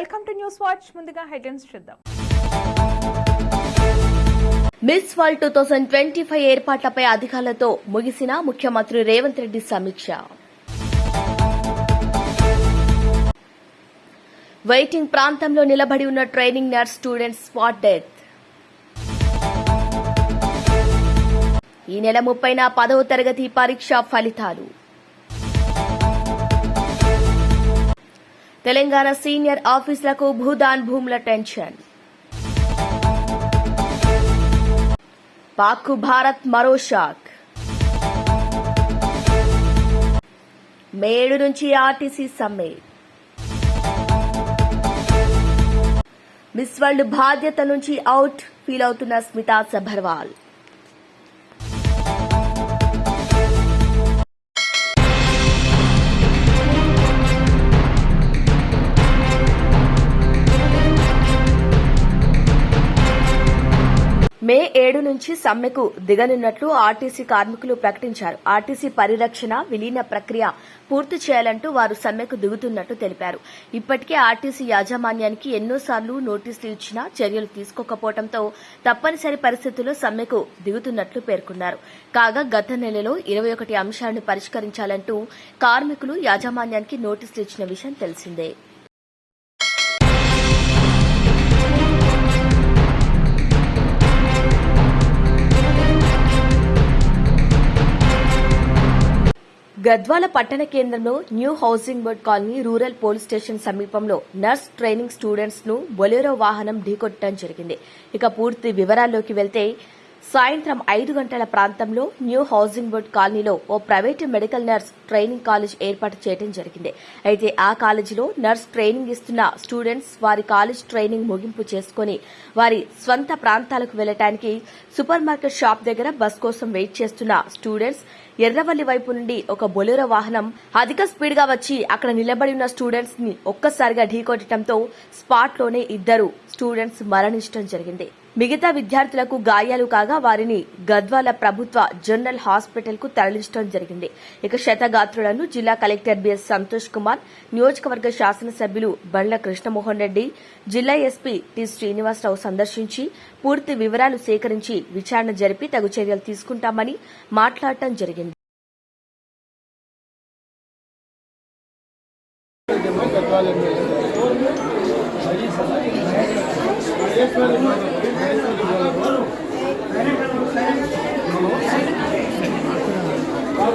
Welcome to news watch. ముందుగా headlines చూద్దాం. Miss world two thousand twenty five ఏర్పాట్లపై అధికారులతో ముగిసిన ముఖ్యమంత్రి రేవంత్ రెడ్డి సమీక్ష. వెయిటింగ్ ప్రాంతంలో నిలబడి ఉన్న training nurse students spot death. ఈ నెల ముప్పైన పదవ తరగతి పరీక్ష ఫలితాలు. తెలంగాణ సీనియర్ ఆఫీసులకు భూదాన్ భూముల టెన్షన్. పాక్కు భారత్ మరో షాక్. మేడు నుంచి ఆర్టీసీ సమ్మె. మిస్ వరల్డ్ బాధ్యత నుంచి అవుట్ ఫీల్ అవుతున్న స్మితా సబర్వాల్ మే ఏడు నుంచి సమ్మెకు దిగనున్నట్లు ఆర్టీసీ కార్మికులు ప్రకటించారు. ఆర్టీసీ పరిరక్షణ విలీన ప్రక్రియ పూర్తి చేయాలంటూ వారు సమ్మెకు దిగుతున్నట్టు తెలిపారు. ఇప్పటికే ఆర్టీసీ యాజమాన్యానికి ఎన్నోసార్లు నోటీసులు ఇచ్చినా చర్యలు తీసుకోకపోవడంతో తప్పనిసరి పరిస్థితుల్లో సమ్మెకు దిగుతున్నట్లు పేర్కొన్నారు. కాగా గత నెలలో ఇరవై ఒకటి అంశాలను పరిష్కరించాలంటూ కార్మికులు యాజమాన్యానికి నోటీసులు ఇచ్చిన విషయం తెలిసిందే. గద్వాల పట్టణ కేంద్రంలో new housing board colony rural police station సమీపంలో నర్స్ ట్రైనింగ్ స్టూడెంట్స్ను బొలెరో వాహనం ఢీకొట్టడం జరిగింది. ఇక పూర్తి వివరాల్లోకి వెళ్తే సాయంత్రం ఐదు గంటల ప్రాంతంలో న్యూ హౌసింగ్ బోర్డ్ కాలనీలో ఓ private medical nurse training college ఏర్పాటు చేయడం జరిగింది. అయితే ఆ కాలేజీలో నర్స్ ట్రైనింగ్ ఇస్తున్న స్టూడెంట్స్ వారి కాలేజ్ ట్రైనింగ్ ముగింపు చేసుకుని వారి స్వంత ప్రాంతాలకు వెళ్ళడానికి సూపర్ మార్కెట్ షాప్ దగ్గర బస్ కోసం వెయిట్ చేస్తున్న స్టూడెంట్స్ ఎర్రవల్లి వైపు నుండి ఒక బొలెరో వాహనం అధిక స్పీడ్గా వచ్చి అక్కడ నిలబడి ఉన్న స్టూడెంట్స్ని ఒక్కసారిగా ఢీకొట్టడంతో స్పాట్లోనే ఇద్దరు స్టూడెంట్స్ మరణించడం జరిగింది. మిగతా విద్యార్థులకు గాయాలు కాగా వారిని గద్వాల ప్రభుత్వ జనరల్ హాస్పిటల్కు తరలించడం జరిగింది. ఇక శతగాత్రులను జిల్లా కలెక్టర్ బిఎస్ సంతోష్ కుమార్ నియోజకవర్గ శాసనసభ్యులు బండ్ల కృష్ణమోహన్ రెడ్డి జిల్లా ఎస్పీ టి శ్రీనివాసరావు సందర్శించి పూర్తి వివరాలు సేకరించి విచారణ జరిపి తగు చర్యలు తీసుకుంటామని మాట్లాడటం జరిగింది.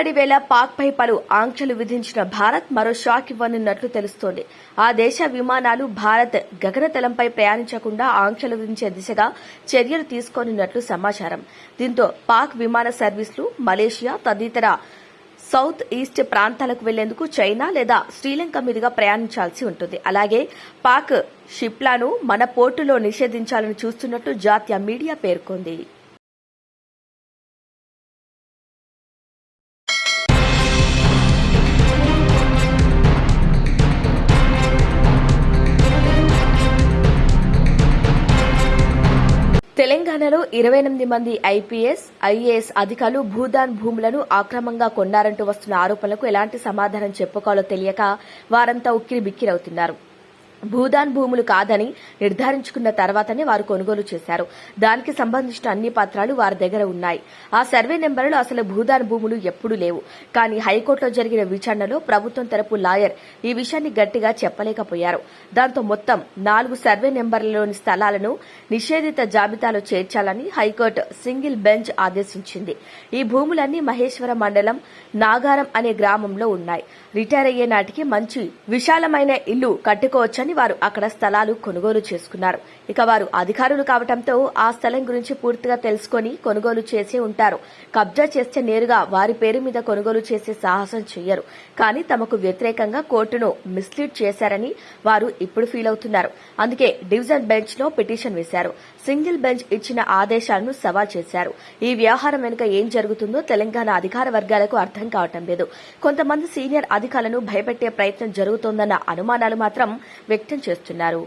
ఉగ్రదాడి వేళ పాక్పై పలు ఆంక్షలు విధించిన భారత్ మరో షాక్ ఇవ్వనున్నట్లు తెలుస్తోంది. ఆ దేశ విమానాలు భారత్ గగనతలంపై ప్రయాణించకుండా ఆంక్షలు విధించే దిశగా చర్యలు తీసుకోనున్నట్లు సమాచారం. దీంతో పాక్ విమాన సర్వీసులు మలేషియా తదితర సౌత్ ఈస్ట్ ప్రాంతాలకు వెళ్ళేందుకు చైనా లేదా శ్రీలంక మీదుగా ప్రయాణించాల్సి ఉంటుంది. అలాగే పాక్ షిప్లను మన పోర్టులో నిషేధించాలని చూస్తున్నట్టు జాతీయ మీడియా పేర్కొంది. తెలంగాణలో ఇరవై ఎనిమిది మంది ఐపీఎస్ ఐఏఎస్ అధికారులు భూదాన్ భూములను అక్రమంగా కొన్నారంటూ వస్తున్న ఆరోపణలకు ఎలాంటి సమాధానం చెప్పుకోవాలో తెలియక వారంతా ఉక్కిరి బిక్కిరవుతున్నారు భూదాన్ భూములు కాదని నిర్ధారించుకున్న తర్వాతనే వారు కొనుగోలు చేశారు. దానికి సంబంధించిన అన్ని పత్రాలు వారి దగ్గర ఉన్నాయి. ఆ సర్వే నెంబర్లో అసలు భూదాన్ భూములు ఎప్పుడూ లేవు. కానీ హైకోర్టులో జరిగిన విచారణలో ప్రభుత్వం తరపు లాయర్ ఈ విషయాన్ని గట్టిగా చెప్పలేకపోయారు. దాంతో మొత్తం నాలుగు సర్వే నెంబర్లలోని స్థలాలను నిషేధిత జాబితాలో చేర్చాలని హైకోర్టు సింగిల్ బెంచ్ ఆదేశించింది. ఈ భూములన్నీ మహేశ్వర మండలం నాగారం అనే గ్రామంలో ఉన్నాయి. రిటైర్ అయ్యే నాటికి మంచి విశాలమైన ఇల్లు కట్టుకోవచ్చని తెలుసుకుని వారు అక్కడ స్థలాలు కొనుగోలు చేసుకున్నారు. ఇక వారు అధికారులు కావటంతో ఆ స్థలం గురించి పూర్తిగా తెలుసుకొని కొనుగోలు చేసి ఉంటారు. కబ్జా చేస్తే నేరుగా వారి పేరు మీద కొనుగోలు చేసే సాహసం చెయ్యరు. కానీ తమకు వ్యతిరేకంగా కోర్టును మిస్లీడ్ చేశారని వారు ఇప్పుడు ఫీల్ అవుతున్నారు. అందుకే డివిజన్ బెంచ్లో పిటిషన్ వేశారు. సింగిల్ బెంచ్ ఇచ్చిన ఆదేశాలను సవాల్ చేశారు. ఈ వ్యవహారం వెనుక ఏం జరుగుతుందో తెలంగాణ అధికార వర్గాలకు అర్థం కావటం లేదు. కొంతమంది సీనియర్ అధికారులను భయపెట్టే ప్రయత్నం జరుగుతోందన్న అనుమానాలు మాత్రం వ్యక్తం చేస్తున్నారు.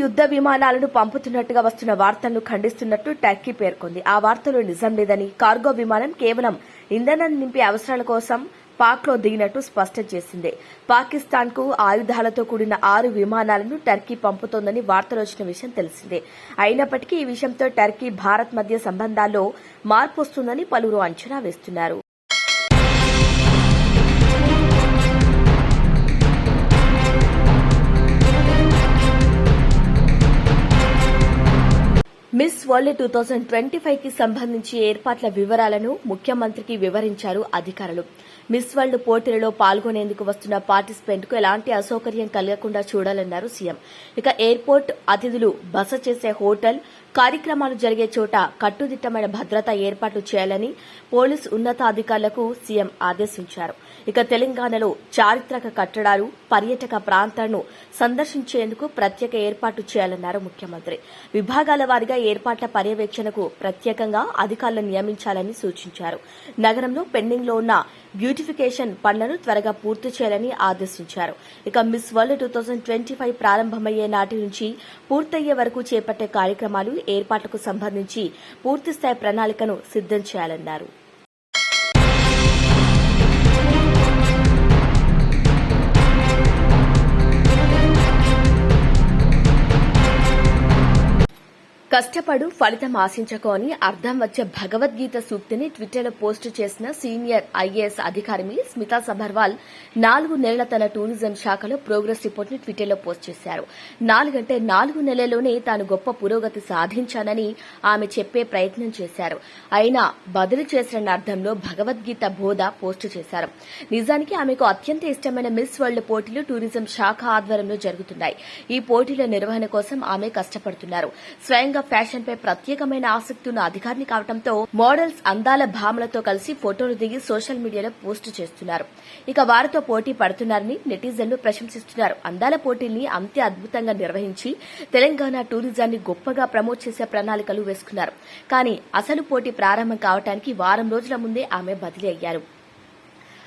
యుద్ద విమానాలను పంపుతున్నట్టుగా వస్తున్న వార్తలను ఖండిస్తున్నట్టు టర్కీ పేర్కొంది. ఆ వార్తలు నిజం లేదని కార్గో విమానం కేవలం ఇంధనం నింపే అవసరాల కోసం పాక్లో దిగినట్టు స్పష్టం చేసింది. పాకిస్తాన్కు ఆయుధాలతో కూడిన ఆరు విమానాలను టర్కీ పంపుతోందని వార్తలు వచ్చిన విషయం తెలిసిందే. అయినప్పటికీ ఈ విషయంతో టర్కీ భారత్ మధ్య సంబంధాల్లో మార్పు వస్తుందని పలువురు అంచనా వేస్తున్నారు. వరల్డ్ టూ థౌజండ్ ట్వంటీ ఫైవ్కి సంబంధించి ఏర్పాట్ల వివరాలను ముఖ్యమంత్రికి వివరించారు అధికారులు. మిస్ వరల్డ్ పోటీలలో పాల్గొనేందుకు వస్తున్న పార్టిసిపెంట్కు ఎలాంటి అసౌకర్యం కలగకుండా చూడాలన్నారు సీఎం. ఇక ఎయిర్పోర్ట్ అతిథులు బస చేసే హోటల్ కార్యక్రమాలు జరిగే చోట కట్టుదిట్టమైన భద్రత ఏర్పాట్లు చేయాలని పోలీసు ఉన్నతాధికారులకు సీఎం ఆదేశించారు. ఇక తెలంగాణలో చారిత్రక కట్టడాలు పర్యాటక ప్రాంతాలను సందర్శించేందుకు ప్రత్యేక ఏర్పాటు చేయాలన్నారు ముఖ్యమంత్రి. విభాగాల వారీగా ఏర్పాట్ల పర్యవేక్షణకు ప్రత్యేకంగా అధికారులను నియమించాలని సూచించారు. నగరంలో పెండింగ్లో ఉన్న బ్యూటిఫికేషన్ పనులను త్వరగా పూర్తి చేయాలని ఆదేశించారు. ఇక miss world two thousand twenty five ప్రారంభమయ్యే నాటి నుంచి పూర్తయ్యే వరకు చేపట్టే కార్యక్రమాలు ఏర్పాట్లకు సంబంధించి పూర్తిస్థాయి ప్రణాళికను సిద్దం చేయాలన్నారు. కష్టపడు ఫలితం ఆశించకు అని అర్థం వచ్చే భగవద్గీత సూక్తిని ట్విట్టర్లో పోస్టు చేసిన సీనియర్ ఐఏఎస్ అధికారిని స్మితా సబర్వాల్ నాలుగు నెలల తన టూరిజం శాఖలో ప్రోగ్రెస్ రిపోర్ట్ని ట్విట్టర్లో పోస్ట్ చేశారు. నాలుగంటే నాలుగు నెలల్లోనే తాను గొప్ప పురోగతి సాధించానని ఆమె చెప్పే ప్రయత్నం చేశారు. అయినా బదులు చేసిన అర్థంలో భగవద్గీత బోధ పోస్టు చేశారు. నిజానికి ఆమెకు అత్యంత ఇష్టమైన మిస్ వరల్డ్ పోటీలు టూరిజం శాఖ ఆధ్వర్యంలో జరుగుతున్నాయి. ఈ పోటీల నిర్వహణ కోసం ఆమె కష్టపడుతున్నారు. స్వయంగా ఫ్యాషన్ పై ప్రత్యేకమైన ఆసక్తి ఉన్న అధికారిని కావడంతో మోడల్స్ అందాల భామలతో కలిసి ఫోటోలు దిగి సోషల్ మీడియాలో పోస్ట్ చేస్తున్నారు. ఇక వారితో పోటీ పడుతున్నారని నెటిజన్లు ప్రశంసిస్తున్నారు. అందాల పోటీల్ని అంతే అద్భుతంగా నిర్వహించి తెలంగాణ టూరిజాన్ని గొప్పగా ప్రమోట్ చేసే ప్రణాళికలు వేసుకున్నారు. కానీ అసలు పోటీ ప్రారంభం కావడానికి వారం రోజుల ముందే ఆమె బదిలీ అయ్యారు.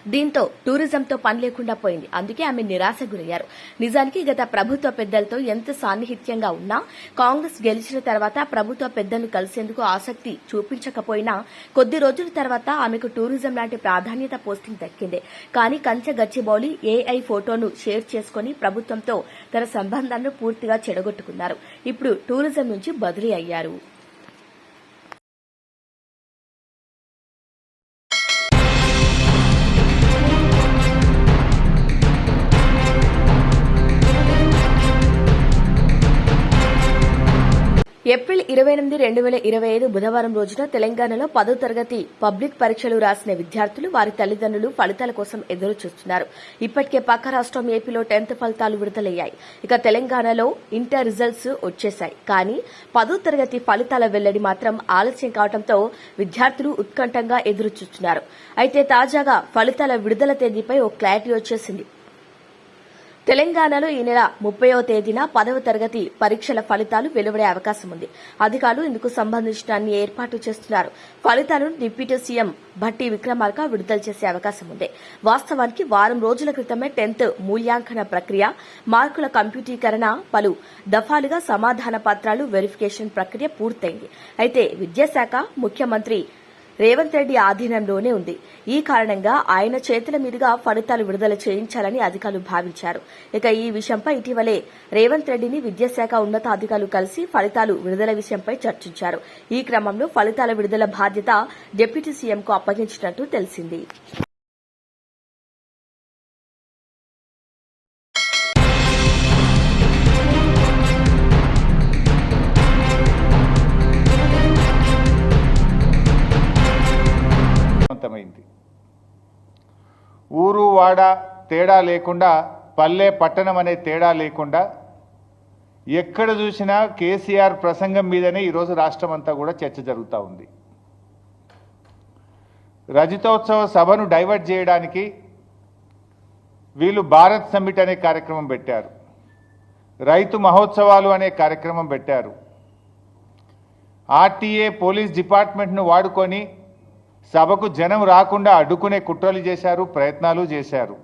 దీంతో టూరిజంతో పని లేకుండా పోయింది. అందుకే ఆమె నిరాశ గురయ్యారు. నిజానికి గత ప్రభుత్వ పెద్దలతో ఎంత సాన్నిహిత్యంగా ఉన్నా కాంగ్రెస్ గెలిచిన తర్వాత ప్రభుత్వ పెద్దలను కలిసేందుకు ఆసక్తి చూపించకపోయినా కొద్ది రోజుల తర్వాత ఆమెకు టూరిజం లాంటి ప్రాధాన్యత పోస్టింగ్ దక్కింది. కానీ కంచె గచ్చిబౌలి ఏఐ ఫోటోను షేర్ చేసుకుని ప్రభుత్వంతో తన సంబంధాలను పూర్తిగా చెడగొట్టుకున్నారు. ఇప్పుడు టూరిజం నుంచి బదిలీ అయ్యారు. ఇరవై ఎనిమిది రెండు వేల ఇరవై ఐదు బుధవారం రోజున తెలంగాణలో పదో తరగతి పబ్లిక్ పరీక్షలు రాసిన విద్యార్థులు వారి తల్లిదండ్రులు ఫలితాల కోసం ఎదురు చూస్తున్నారు ఇప్పటికే పక్క రాష్ట్రం ఏపీలో టెన్త్ ఫలితాలు విడుదలయ్యాయి. ఇక తెలంగాణలో ఇంటర్ రిజల్ట్స్ వచ్చేశాయి. కానీ పదో తరగతి ఫలితాల వెల్లడి మాత్రం ఆలస్యం కావడంతో విద్యార్థులు ఉత్కంఠంగా ఎదురు చూస్తున్నారు అయితే తాజాగా ఫలితాల విడుదల తేదీపై ఓ క్లారిటీ వచ్చేసింది. తెలంగాణలో ఈ నెల ముప్పైవ తేదీన పదవ తరగతి పరీక్షల ఫలితాలు వెలువడే అవకాశం ఉంది. అధికారులు ఇందుకు సంబంధించిన అన్ని ఏర్పాట్లు చేస్తున్నారు. ఫలితాలను డిప్యూటీ సీఎం భట్టి విక్రమార్క విడుదల చేసే అవకాశం ఉంది. వాస్తవానికి వారం రోజుల క్రితమే టెన్త్ మూల్యాంకన ప్రక్రియ మార్కుల కంప్యూటీకరణ పలు దఫాలుగా సమాధాన పత్రాలు వెరిఫికేషన్ ప్రక్రియ పూర్తయింది. అయితే విద్యాశాఖ ముఖ్యమంత్రి రేవంత్ రెడ్డి ఆధీనంలోనే ఉంది. ఈ కారణంగా ఆయన చేతుల మీదుగా ఫలితాలు విడుదల చేయించాలని అధికారులు భావించారు. ఇక ఈ విషయంపై ఇటీవలే రేవంత్ రెడ్డిని విద్యాశాఖ ఉన్నతాధికారులు కలిసి ఫలితాలు విడుదల విషయంపై చర్చించారు. ఈ క్రమంలో ఫలితాల విడుదల బాధ్యత డిప్యూటీ సీఎంకు అప్పగించినట్టు తెలిసింది. వాడ తేడా లేకుండా పల్లె పట్టణం అనే తేడా లేకుండా ఎక్కడ చూసినా కేసీఆర్ ప్రసంగం మీదనే ఈరోజు రాష్ట్రం అంతా కూడా చర్చ జరుగుతూ ఉంది. రజతోత్సవ సభను డైవర్ట్ చేయడానికి వీళ్ళు భారత్ సమ్మిట్ అనే కార్యక్రమం పెట్టారు. రైతు మహోత్సవాలు అనే కార్యక్రమం పెట్టారు. ఆర్టీఏ పోలీస్ డిపార్ట్మెంట్ను వాడుకొని సభకు జనం రాకుండా అడ్డుకునే కుట్రలు చేశారు ప్రయత్నాలు చేశారు.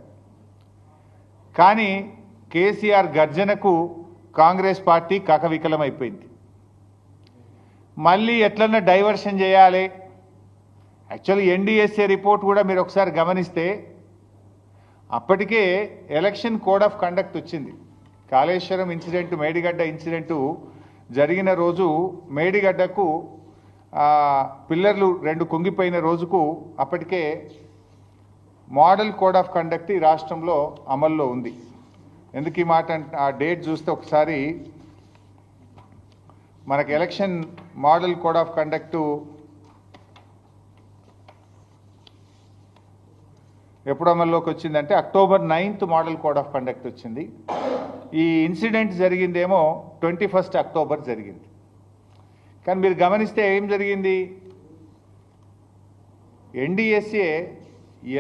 కానీ కేసీఆర్ గర్జనకు కాంగ్రెస్ పార్టీ కకవికలమైపోయింది. మళ్ళీ ఎట్లన్నా డైవర్షన్ చేయాలి? యాక్చువల్లీ ఎన్డీఎస్ఏ రిపోర్ట్ కూడా మీరు ఒకసారి గమనిస్తే అప్పటికే ఎలక్షన్ కోడ్ ఆఫ్ కండక్ట్ వచ్చింది. కాళేశ్వరం ఇన్సిడెంట్ మేడిగడ్డ ఇన్సిడెంటు జరిగిన రోజు మేడిగడ్డకు పిల్లర్లు రెండు కుంగిపోయిన రోజుకు అప్పటికే మోడల్ కోడ్ ఆఫ్ కండక్ట్ ఈ రాష్ట్రంలో అమల్లో ఉంది. ఎందుకు ఈ మాట అంటే ఆ డేట్ చూస్తే ఒకసారి మనకి election model code of conduct ఎప్పుడు అమల్లోకి వచ్చిందంటే October ninth model code of conduct వచ్చింది. ఈ ఇన్సిడెంట్ జరిగిందేమో ట్వంటీ ఫస్ట్ అక్టోబర్ జరిగింది. కానీ మీరు గమనిస్తే ఏం జరిగింది? ఎన్డీఎస్ఏ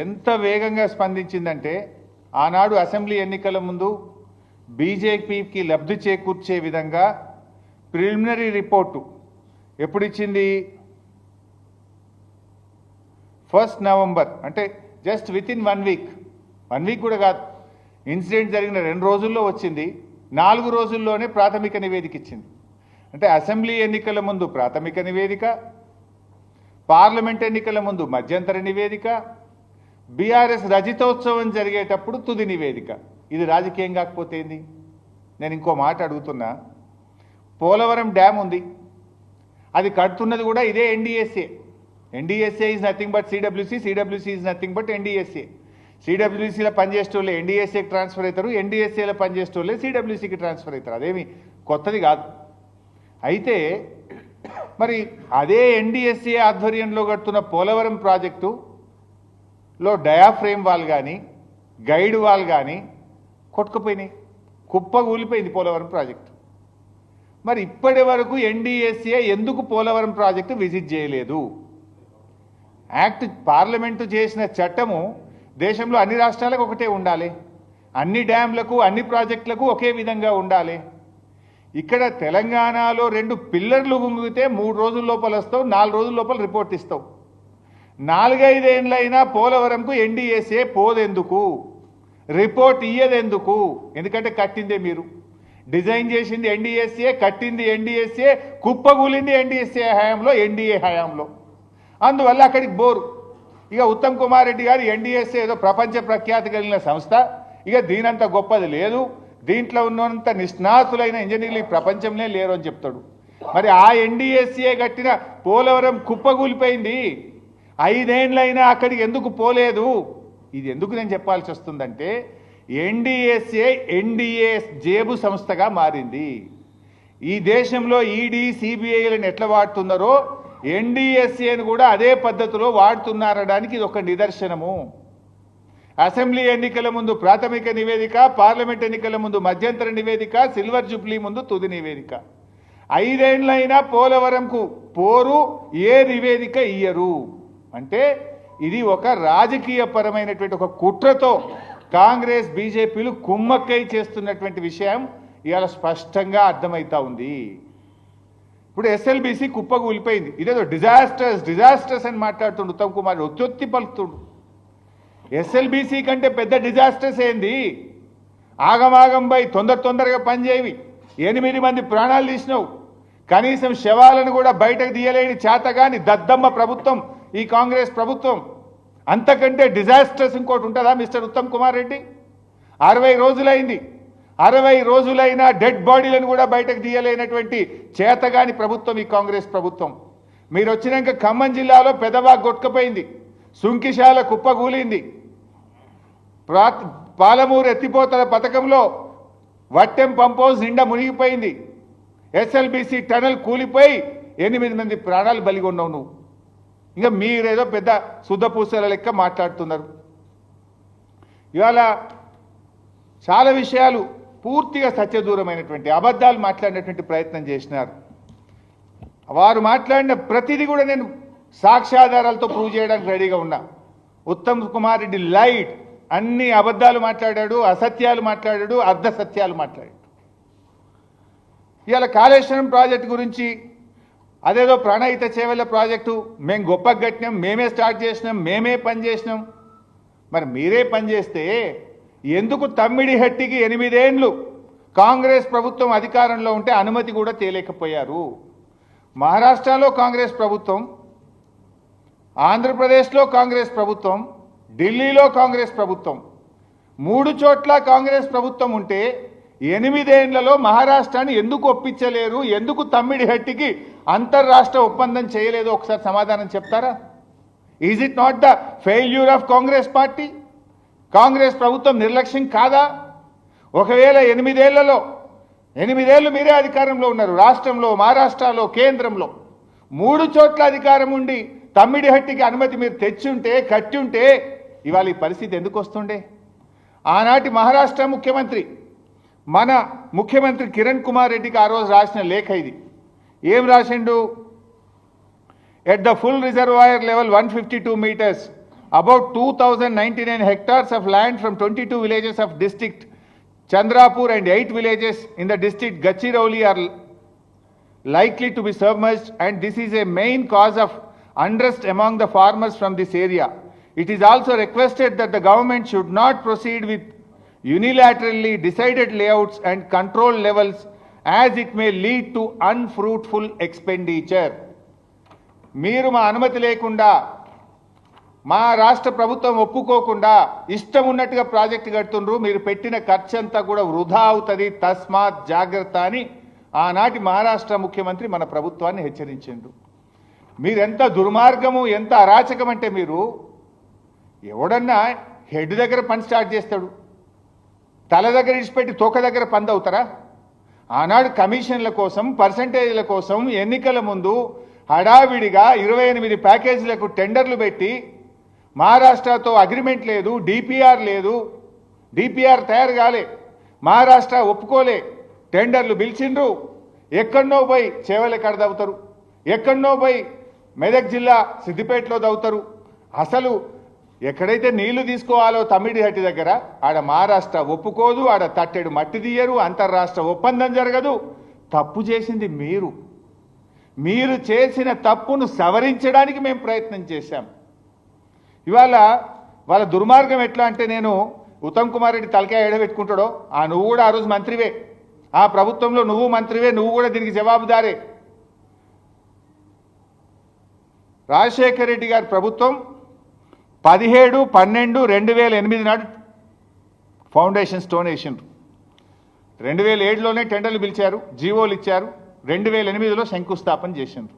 ఎంత వేగంగా స్పందించిందంటే ఆనాడు అసెంబ్లీ ఎన్నికల ముందు బీజేపీకి లబ్ధి చేకూర్చే విధంగా ప్రిలిమినరీ రిపోర్టు ఎప్పుడు ఇచ్చింది ఫస్ట్ నవంబర్ అంటే just within one week. One week కూడా కాదు. ఇన్సిడెంట్ జరిగిన రెండు రోజుల్లో వచ్చింది. నాలుగు రోజుల్లోనే ప్రాథమిక నివేదిక ఇచ్చింది. అంటే అసెంబ్లీ ఎన్నికల ముందు ప్రాథమిక నివేదిక పార్లమెంట్ ఎన్నికల ముందు మధ్యంతర నివేదిక బీఆర్ఎస్ రజితోత్సవం జరిగేటప్పుడు తుది నివేదిక. ఇది రాజకీయం కాకపోతే ఏంది? నేను ఇంకో మాట అడుగుతున్నా. పోలవరం డ్యామ్ ఉంది. అది కడుతున్నది కూడా ఇదే NDSA. NDSA is nothing but CWC CWC is nothing but NDSA. సిడబ్ల్యూసీలో పనిచేసేటోళ్ళే ఎన్డీఎస్ఏకి ట్రాన్స్ఫర్ అవుతారు ఎన్డీఎస్ఏలో పనిచేసేటోళ్ళే సిడబ్ల్యూసీకి ట్రాన్స్ఫర్ అవుతారు. అదేమి కొత్తది కాదు. అయితే మరి అదే ఎన్డీఎస్ఏ ఆధ్వర్యంలో కడుతున్న పోలవరం ప్రాజెక్టులో డయాఫ్రేమ్ వాల్ కానీ గైడ్ వాల్ కానీ కొట్టుకుపోయినాయి. కుప్ప కూలిపోయింది పోలవరం ప్రాజెక్టు. మరి ఇప్పటి వరకు ఎన్డీఎస్ఏ ఎందుకు పోలవరం ప్రాజెక్టు విజిట్ చేయలేదు? యాక్ట్ పార్లమెంటు చేసిన చట్టము దేశంలో అన్ని రాష్ట్రాలకు ఒకటే ఉండాలి. అన్ని డ్యాంలకు అన్ని ప్రాజెక్టులకు ఒకే విధంగా ఉండాలి. ఇక్కడ తెలంగాణలో రెండు పిల్లర్లు గుంగితే మూడు రోజుల లోపల వస్తావు నాలుగు రోజుల లోపల రిపోర్ట్ ఇస్తావు. నాలుగైదేళ్ళైనా పోలవరంకు ఎన్డీఏసే పోదెందుకు? రిపోర్ట్ ఇయ్యదెందుకు? ఎందుకంటే కట్టిందే మీరు. డిజైన్ చేసింది ఎన్డీఎస్ఏ కట్టింది ఎన్డీఎస్ఏ కుప్పగూలింది ఎన్డీఎస్ఏ హయాంలో ఎన్డీఏ హయాంలో. అందువల్ల అక్కడికి బోరు. ఇక ఉత్తమ్ కుమార్ రెడ్డి గారు ఎన్డీఎస్ఏ ఏదో ప్రపంచ ప్రఖ్యాతి కలిగిన సంస్థ. ఇక దీనంత గొప్పది లేదు. దీంట్లో ఉన్నంత నిష్ణాతులైన ఇంజనీర్లు ఈ ప్రపంచంలో లేరు అని చెప్తాడు. మరి ఆ ఎన్డీఎస్ఏ కట్టిన పోలవరం కుప్పగూలిపోయింది. ఐదేండ్లైనా అక్కడికి ఎందుకు పోలేదు? ఇది ఎందుకు నేను చెప్పాల్సి వస్తుందంటే ఎన్డీఎస్ఏ ఎన్డీఏ జేబు సంస్థగా మారింది. ఈ దేశంలో ఈడీ సిబిఐలను ఎట్లా వాడుతున్నారో ఎన్డీఎస్ఏను కూడా అదే పద్ధతిలో వాడుతున్నారడానికి ఇది ఒక నిదర్శనము. అసెంబ్లీ ఎన్నికల ముందు ప్రాథమిక నివేదిక పార్లమెంట్ ఎన్నికల ముందు మధ్యంతర నివేదిక సిల్వర్ జూబ్లీ ముందు తుది నివేదిక. ఐదేండ్లైనా పోలవరంకు పోరు ఏ నివేదిక ఇయ్యరు? అంటే ఇది ఒక రాజకీయ పరమైనటువంటి ఒక కుట్రతో కాంగ్రెస్ బీజేపీలు కుమ్మక్కై చేస్తున్నటువంటి విషయం ఇవాళ స్పష్టంగా అర్థమవుతా ఉంది. ఇప్పుడు ఎస్ఎల్బీసీ కుప్పకు కూలిపోయింది ఇదేదో డిజాస్టర్స్ డిజాస్టర్స్ అని మాట్లాడుతుండు ఉత్తమ్ కుమార్ ఒత్తొత్తి పలుకుతుండు. ఎస్ఎల్బీసీ కంటే పెద్ద డిజాస్టర్స్ ఏంది? ఆగమాగంపై తొందర తొందరగా పనిచేయవి ఎనిమిది మంది ప్రాణాలు తీసినావు. కనీసం శవాలను కూడా బయటకు తీయలేని చేతగాని దద్దమ్మ ప్రభుత్వం ఈ కాంగ్రెస్ ప్రభుత్వం. అంతకంటే డిజాస్టర్స్ ఇంకోటి ఉంటుందా మిస్టర్ ఉత్తమ్ కుమార్ రెడ్డి? అరవై రోజులైంది. అరవై రోజులైనా డెడ్ బాడీలను కూడా బయటకు తీయలేనటువంటి చేతగాని ప్రభుత్వం ఈ కాంగ్రెస్ ప్రభుత్వం. మీరు వచ్చినాక ఖమ్మం జిల్లాలో పెదవా కొట్టుకుపోయింది సుంకిశాల కుప్పగూలింది. పాలమూరు ఎత్తిపోతల పథకంలో వట్టెం పంపోజ్ నిండా మునిగిపోయింది. ఎస్ఎల్బిసి టనల్ కూలిపోయి ఎనిమిది మంది ప్రాణాలు బలిగొన్నావు నువ్వు. ఇంకా మీరేదో పెద్ద శుద్ధపూసల లెక్క మాట్లాడుతున్నారు. ఇవాళ చాలా విషయాలు పూర్తిగా సత్యదూరమైనటువంటి అబద్ధాలు మాట్లాడినటువంటి ప్రయత్నం చేసినారు. వారు మాట్లాడిన ప్రతిదీ కూడా నేను సాక్ష్యాధారాలతో ప్రూవ్ చేయడానికి రెడీగా ఉన్నా. ఉత్తమ్ కుమార్ రెడ్డి లైట్. అన్ని అబద్ధాలు మాట్లాడాడు అసత్యాలు మాట్లాడాడు అర్ధ సత్యాలు మాట్లాడాడు. ఇవాళ కాళేశ్వరం ప్రాజెక్టు గురించి అదేదో ప్రాణహిత చేవల ప్రాజెక్టు మేము గొప్ప కట్టినాం మేమే స్టార్ట్ చేసినాం మేమే పని చేసినాం. మరి మీరే పని చేస్తే ఎందుకు తమ్మిడి హట్టికి ఎనిమిదేండ్లు? కాంగ్రెస్ ప్రభుత్వం అధికారంలో ఉంటే అనుమతి కూడా తేలేకపోయారు. మహారాష్ట్రలో కాంగ్రెస్ ప్రభుత్వం ఆంధ్రప్రదేశ్లో కాంగ్రెస్ ప్రభుత్వం ఢిల్లీలో కాంగ్రెస్ ప్రభుత్వం. మూడు చోట్ల కాంగ్రెస్ ప్రభుత్వం ఉంటే ఎనిమిదేండ్లలో మహారాష్ట్రాన్ని ఎందుకు ఒప్పించలేరు ఎందుకు తమ్మిడి హట్టికి అంతర్రాష్ట్ర ఒప్పందం చేయలేదు ఒకసారి సమాధానం చెప్తారా? Is it not the failure of Congress party Congress ప్రభుత్వం నిర్లక్ష్యం కాదా? ఒకవేళ ఎనిమిదేళ్ళలో ఎనిమిదేళ్ళు మీరే అధికారంలో ఉన్నారు రాష్ట్రంలో మహారాష్ట్రలో కేంద్రంలో. మూడు చోట్ల అధికారం ఉండి తమ్మిడిహట్టికి అనుమతి మీరు తెచ్చుంటే కట్టుంటే ఇవాళ ఈ పరిస్థితి ఎందుకు వస్తుండే? ఆనాటి మహారాష్ట్ర ముఖ్యమంత్రి మన ముఖ్యమంత్రి కిరణ్ కుమార్ రెడ్డికి ఆ రోజు రాసిన లేఖ ఇది. ఏం రాసిండు? At the full reservoir level one fifty two metres about two hectares of land from twenty two villages of district Chandrapur and eight villages in the district Gadchiroli are likely to be submerged and this is a main cause of unrest among the farmers from this area it is also requested that the government should not proceed with unilaterally decided layouts and control levels as it may lead to unfruitful expenditure మీరు మా అనుమతి లేకుండా మా రాష్ట్ర ప్రభుత్వం ఒప్పుకోకుండా ఇష్టం ఉన్నట్టుగా ప్రాజెక్టు కడుతుండ్రు మీరు పెట్టిన ఖర్చు అంతా కూడా వృధా అవుతుంది తస్మాత్ జాగ్రత్త అని ఆనాటి మహారాష్ట్ర ముఖ్యమంత్రి మన ప్రభుత్వాన్ని హెచ్చరించిండు మీరెంత దుర్మార్గము ఎంత అరాచకం అంటే మీరు ఎవడన్నా హెడ్ దగ్గర పని స్టార్ట్ చేస్తాడు తల దగ్గర ఇడిచిపెట్టి తోక దగ్గర పంది అవుతారా? ఆనాడు కమిషన్ల కోసం పర్సంటేజ్ల కోసం ఎన్నికల ముందు హడావిడిగా ఇరవై ఎనిమిది ప్యాకేజీలకు టెండర్లు పెట్టి మహారాష్ట్రతో అగ్రిమెంట్ లేదు డిపిఆర్ లేదు డిపిఆర్ తయారు కాలే మహారాష్ట్ర ఒప్పుకోలే టెండర్లు పిలిచిండ్రు. ఎక్కడనో పోయి చేవల అవుతారు దవ్వుతారు ఎక్కడనో పోయి మెదక్ జిల్లా సిద్దిపేటలో దవ్వుతారు. అసలు ఎక్కడైతే నీళ్ళు తీసుకోవాలో తమిడిహట్టి దగ్గర ఆడ మహారాష్ట్ర ఒప్పుకోదు ఆడ తట్టెడు మట్టి తీయరు అంతర్రాష్ట్ర ఒప్పందం జరగదు. తప్పు చేసింది మీరు. మీరు చేసిన తప్పును సవరించడానికి మేము ప్రయత్నం చేశాం. ఇవాళ వాళ్ళ దుర్మార్గం ఎట్లా అంటే నేను ఉత్తమ్ కుమార్ రెడ్డి తలకాయ ఎడబెట్టుకుంటాడో ఆ నువ్వు కూడా ఆ రోజు మంత్రివే. ఆ ప్రభుత్వంలో నువ్వు మంత్రివే నువ్వు కూడా దీనికి జవాబుదారే. రాజశేఖర రెడ్డి గారి ప్రభుత్వం పదిహేడు పన్నెండు రెండు వేల ఎనిమిది నాడు ఫౌండేషన్ స్టోన్ వేసిండ్రు. రెండు వేల ఏడులోనే టెండర్లు పిలిచారు జీవోలు ఇచ్చారు రెండు వేల ఎనిమిదిలో శంకుస్థాపన చేసిండ్రు.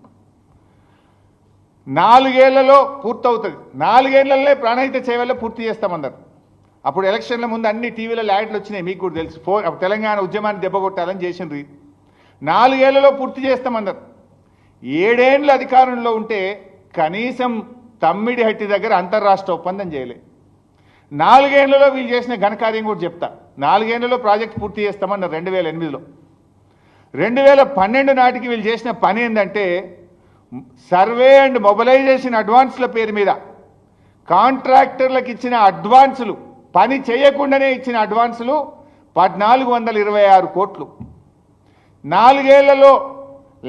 నాలుగేళ్ళలో పూర్తవుతుంది. నాలుగేళ్ళలో ప్రాణహిత సేవల్లో పూర్తి చేస్తామన్నారు. అప్పుడు ఎలక్షన్ల ముందు అన్ని టీవీలలో యాడ్లు వచ్చినాయి మీకు కూడా తెలుసు. ఫోర్ తెలంగాణ ఉద్యమాన్ని దెబ్బకొట్టాలని చేసిండ్రు నాలుగేళ్ళలో పూర్తి చేస్తామన్నారు. ఏడేండ్ల అధికారంలో ఉంటే కనీసం తమ్మిడిహట్టి దగ్గర అంతర్రాష్ట్ర ఒప్పందం చేయలే. నాలుగేళ్ళలో వీళ్ళు చేసిన ఘనకార్యం కూడా చెప్తా. నాలుగేళ్ళలో ప్రాజెక్ట్ పూర్తి చేస్తామన్నారు రెండు వేల ఎనిమిదిలో. రెండు వేల పన్నెండు నాటికి వీళ్ళు చేసిన పని ఏంటంటే సర్వే అండ్ మొబలైజేషన్ అడ్వాన్స్ల పేరు మీద కాంట్రాక్టర్లకు ఇచ్చిన అడ్వాన్సులు పని చేయకుండానే ఇచ్చిన అడ్వాన్సులు పద్నాలుగు వందల ఇరవై ఆరు కోట్లు. నాలుగేళ్ళలో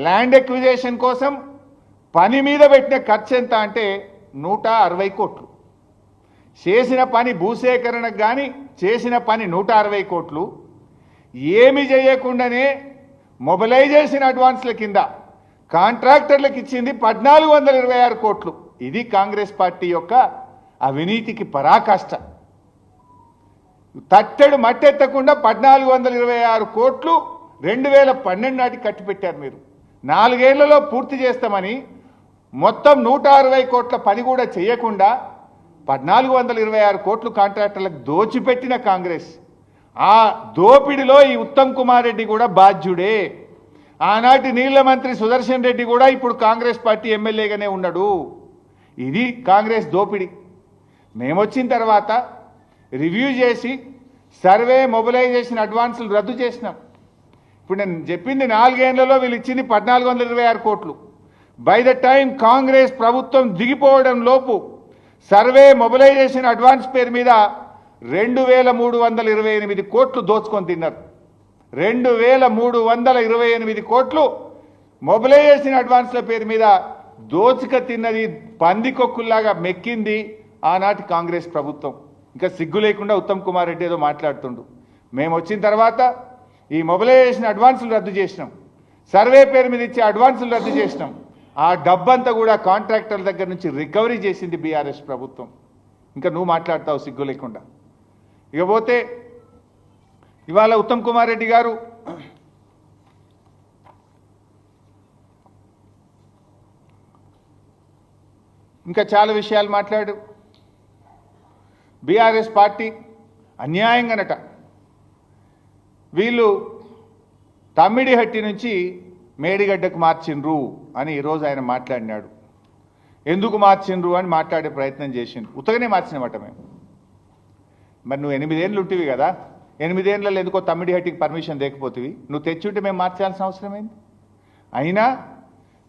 ల్యాండ్ ఎక్విజేషన్ కోసం పని మీద పెట్టిన ఖర్చు ఎంత అంటే నూట అరవై కోట్లు. చేసిన పని భూసేకరణకు కానీ చేసిన పని నూట అరవై కోట్లు. ఏమి చేయకుండానే మొబిలైజేషన్ అడ్వాన్స్ల కింద కాంట్రాక్టర్లకు ఇచ్చింది పద్నాలుగు వందల ఇరవై ఆరు కోట్లు. ఇది కాంగ్రెస్ పార్టీ యొక్క అవినీతికి పరాకాష్ట. తట్టెడు మట్టెత్తకుండా పద్నాలుగు వందల ఇరవై ఆరు కోట్లు రెండు వేల పన్నెండు నాటికి కట్టిపెట్టారు మీరు. నాలుగేళ్ళలో పూర్తి చేస్తామని మొత్తం నూట అరవై కోట్ల పని కూడా చేయకుండా పద్నాలుగు వందల ఇరవై ఆరు కోట్లు కాంట్రాక్టర్లకు దోచిపెట్టిన కాంగ్రెస్. ఆ దోపిడిలో ఈ ఉత్తమ్ కుమార్ రెడ్డి కూడా బాధ్యుడే. ఆనాటి నీళ్ళ మంత్రి సుదర్శన్ రెడ్డి కూడా ఇప్పుడు కాంగ్రెస్ పార్టీ ఎమ్మెల్యేగానే ఉన్నాడు. ఇది కాంగ్రెస్ దోపిడి. మేమొచ్చిన తర్వాత రివ్యూ చేసి సర్వే మొబిలైజేషన్ అడ్వాన్సులు రద్దు చేసినాం. ఇప్పుడు నేను చెప్పింది నాలుగేళ్ళలో వీళ్ళు ఇచ్చింది పద్నాలుగు వందల ఇరవై ఆరు కోట్లు. బై ద టైం కాంగ్రెస్ ప్రభుత్వం దిగిపోవడం లోపు సర్వే మొబిలైజేషన్ అడ్వాన్స్ పేరు మీద రెండు వేల మూడు వందల ఇరవై ఎనిమిది కోట్లు దోచుకొని తిన్నారు. రెండు వేల మూడు వందల ఇరవై ఎనిమిది కోట్లు మొబిలైజేషన్ అడ్వాన్స్ల పేరు మీద దోచుక తిన్నది పందికొక్కుల్లాగా మెక్కింది ఆనాటి కాంగ్రెస్ ప్రభుత్వం. ఇంకా సిగ్గు లేకుండా ఉత్తమ్ కుమార్ రెడ్డి ఏదో మాట్లాడుతుండు. మేము వచ్చిన తర్వాత ఈ మొబిలైజేషన్ అడ్వాన్సులు రద్దు చేసినాం. సర్వే పేరు మీద ఇచ్చే అడ్వాన్సులు రద్దు చేసినాం. ఆ డబ్బంతా కూడా కాంట్రాక్టర్ల దగ్గర నుంచి రికవరీ చేసింది బీఆర్ఎస్ ప్రభుత్వం. ఇంకా నువ్వు మాట్లాడతావు సిగ్గు లేకుండా. ఇకపోతే ఇవాళ ఉత్తమ్ కుమార్ రెడ్డి గారు ఇంకా చాలా విషయాలు మాట్లాడు. బీఆర్ఎస్ పార్టీ అన్యాయంగానట. వీళ్ళు తమ్మిడిహట్టి నుంచి మేడిగడ్డకు మార్చిండ్రు అని ఈరోజు ఆయన మాట్లాడినాడు. ఎందుకు మార్చిండ్రు అని మాట్లాడే ప్రయత్నం చేసింది ఉత్తగానే మార్చినమాట మేము. మరి నువ్వు ఎనిమిదేళ్ళు ఉంటివి కదా. ఎనిమిదేళ్ళలో ఎందుకో తమ్మిడిహట్టికి పర్మిషన్ లేకపోతివి. నువ్వు తెచ్చుంటే మేము మార్చాల్సిన అవసరమేంది అయినా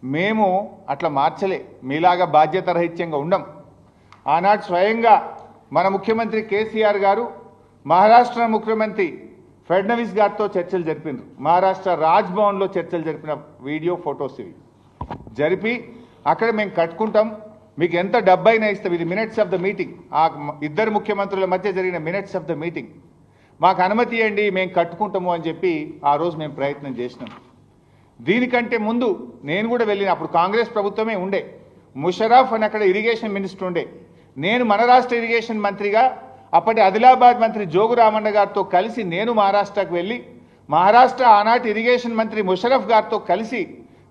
మేము అట్లా మార్చలే. మీలాగా బాధ్యత రహిత్యంగా ఉండం. ఆనాడు స్వయంగా మన ముఖ్యమంత్రి కేసీఆర్ గారు మహారాష్ట్ర ముఖ్యమంత్రి ఫడ్నవీస్ గారితో చర్చలు జరిపినారు మహారాష్ట్ర రాజ్భవన్లో చర్చలు జరిపిన వీడియో ఫొటోస్ ఇవి. జరిపి అక్కడ మేము కట్టుకుంటాం. మీకు ఎంత డబ్బైనా ఇస్తాం ఇది మినిట్స్ ఆఫ్ ద మీటింగ్. ఆ ఇద్దరు ముఖ్యమంత్రుల మధ్య జరిగిన మినిట్స్ ఆఫ్ ద మీటింగ్. మాకు అనుమతి ఇవ్వండి మేము కట్టుకుంటాము అని చెప్పి ఆ రోజు మేము ప్రయత్నం చేసినాం. దీనికంటే ముందు నేను కూడా వెళ్ళిన అప్పుడు కాంగ్రెస్ ప్రభుత్వమే ఉండే. ముషరఫ్ అని అక్కడ ఇరిగేషన్ మినిస్టర్ ఉండే. నేను మన రాష్ట్ర ఇరిగేషన్ మంత్రిగా అప్పటి ఆదిలాబాద్ మంత్రి జోగు రామన్న గారితో కలిసి నేను మహారాష్ట్రకు వెళ్ళి మహారాష్ట్ర ఆనాటి ఇరిగేషన్ మంత్రి ముషరఫ్ గారితో కలిసి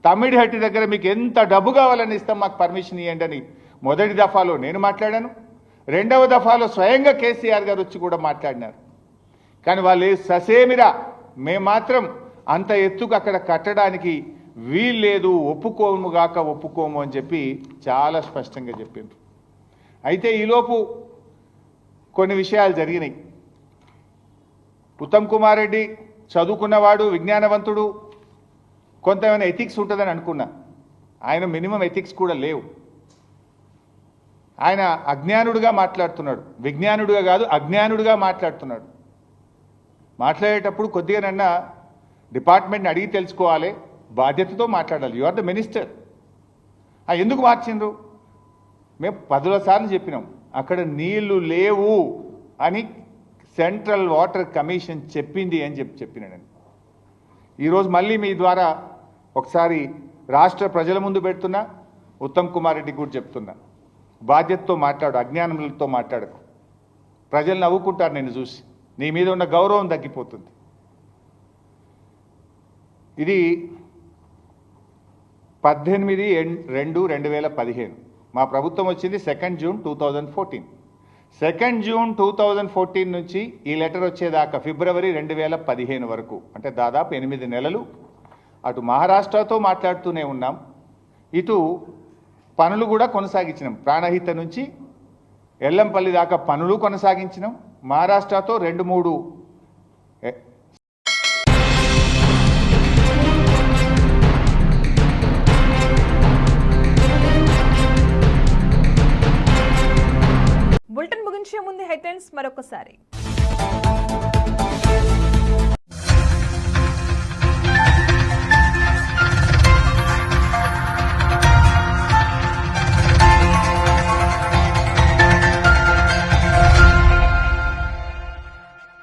తమిడిహట్టి దగ్గర మీకు ఎంత డబ్బు కావాలని ఇస్తాం మాకు పర్మిషన్ ఇవ్వండి అని మొదటి దఫాలో నేను మాట్లాడాను. రెండవ దఫాలో స్వయంగా కేసీఆర్ గారు వచ్చి కూడా మాట్లాడినారు. కానీ వాళ్ళు ససేమిరా మేము మాత్రం అంత ఎత్తుకు అక్కడ కట్టడానికి వీల్లేదు ఒప్పుకోము గాక ఒప్పుకోము అని చెప్పి చాలా స్పష్టంగా చెప్పిండ్రు. అయితే ఈలోపు కొన్ని విషయాలు జరిగినాయి. ఉత్తమ్ కుమార్ రెడ్డి చదువుకున్నవాడు విజ్ఞానవంతుడు కొంత ఏమైనా ఎథిక్స్ ఉంటుందని అనుకున్నా. ఆయన మినిమం ఎథిక్స్ కూడా లేవు. ఆయన అజ్ఞానుడుగా మాట్లాడుతున్నాడు. విజ్ఞానుడుగా కాదు అజ్ఞానుడుగా మాట్లాడుతున్నాడు. మాట్లాడేటప్పుడు కొద్దిగానన్నా డిపార్ట్మెంట్ని అడిగి తెలుసుకోవాలి బాధ్యతతో మాట్లాడాలి. యు ఆర్ ద మినిస్టర్ ఎందుకు మార్చిండ్రు? మేము పదుల సార్లు చెప్పినాం. అక్కడ నీళ్ళు లేవు అని సెంట్రల్ వాటర్ కమిషన్ చెప్పింది అని చెప్పి చెప్పినాను ఈరోజు మళ్ళీ మీ ద్వారా ఒకసారి రాష్ట్ర ప్రజల ముందు పెడుతున్నా ఉత్తమ్ కుమార్ రెడ్డి కూడా చెప్తున్నా. బాధ్యతతో మాట్లాడు అజ్ఞానంతో మాట్లాడకు. ప్రజలు నవ్వుకుంటారు నేను చూసి. నీ మీద ఉన్న గౌరవం తగ్గిపోతుంది. ఇది పద్దెనిమిది ఎన్- రెండు రెండు వేల పదిహేను. మా ప్రభుత్వం వచ్చింది second June two thousand fourteen second June two thousand fourteen నుంచి ఈ లెటర్ వచ్చేదాకా ఫిబ్రవరి రెండు వేల పదిహేను వరకు అంటే దాదాపు ఎనిమిది నెలలు అటు మహారాష్ట్రతో మాట్లాడుతూనే ఉన్నాం. ఇటు పనులు కూడా కొనసాగించినాం. ప్రాణహిత నుంచి ఎల్లంపల్లి దాకా పనులు కొనసాగించినాం. మహారాష్ట్రతో రెండు మూడు ముగించే ముందు హెడ్లైన్స్ మరొకసారి.